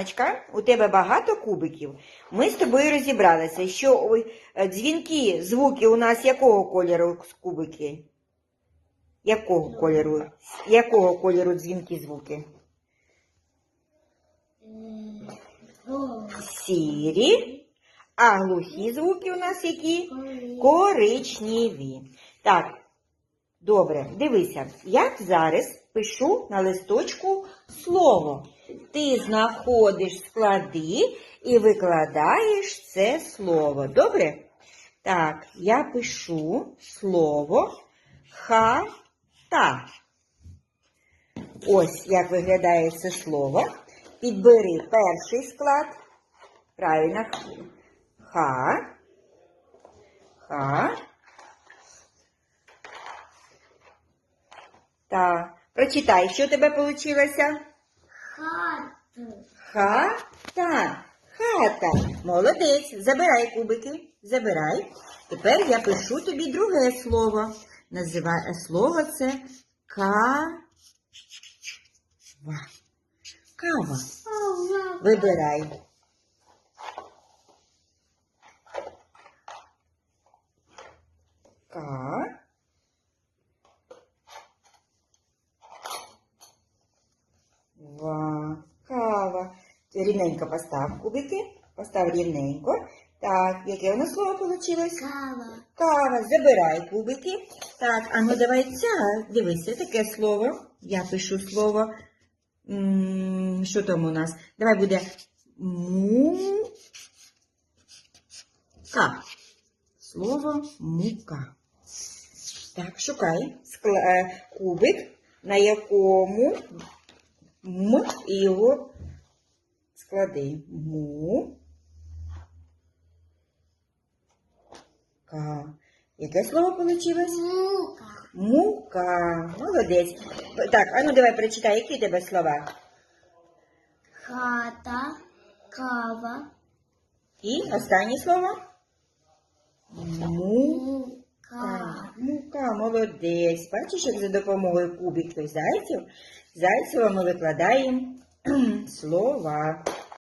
Діаночка, у тебе багато кубиків. Ми з тобою розібралися, що е, дзвінки, звуки у нас якого кольору кубики? Якого кольору? Якого кольору дзвінки звуки? Сірі. А глухі звуки у нас які? Коричневі. Так, добре, дивися. Я зараз пишу на листочку слово. Ти знаходиш склади і викладаєш це слово. Добре? Так, я пишу слово хата. Ось як виглядає це слово. Підбери перший склад. Правильно. Ха. Ха. Та. Прочитай, що у тебе вийшло? Хату. Хата. Хата. Молодець. Забирай кубики. Забирай. Тепер я пишу тобі друге слово. Називай слово це кава. Кава. Вибирай. Ка. Ва. Кава. Рівненько постав кубики. Постав рівненько. Так, яке у нас слово вийшло? Кава. Кава, забирай кубики. Так, а ну давай ця. Дивися, таке слово. Я пишу слово. М, Що там у нас? Давай буде мука. Слово мука. Так, шукай е, кубик, на якому м і його склади. Му. Ка. Яке слово вийшло? Мука. Мука. Молодець. Так, а ну давай прочитай, які у тебе слова. Хата. Кава. І останнє слово? Мука. Мука. Мука, молодець. Бачиш, як за допомогою кубиків зайців, зайцева ми викладаємо слова.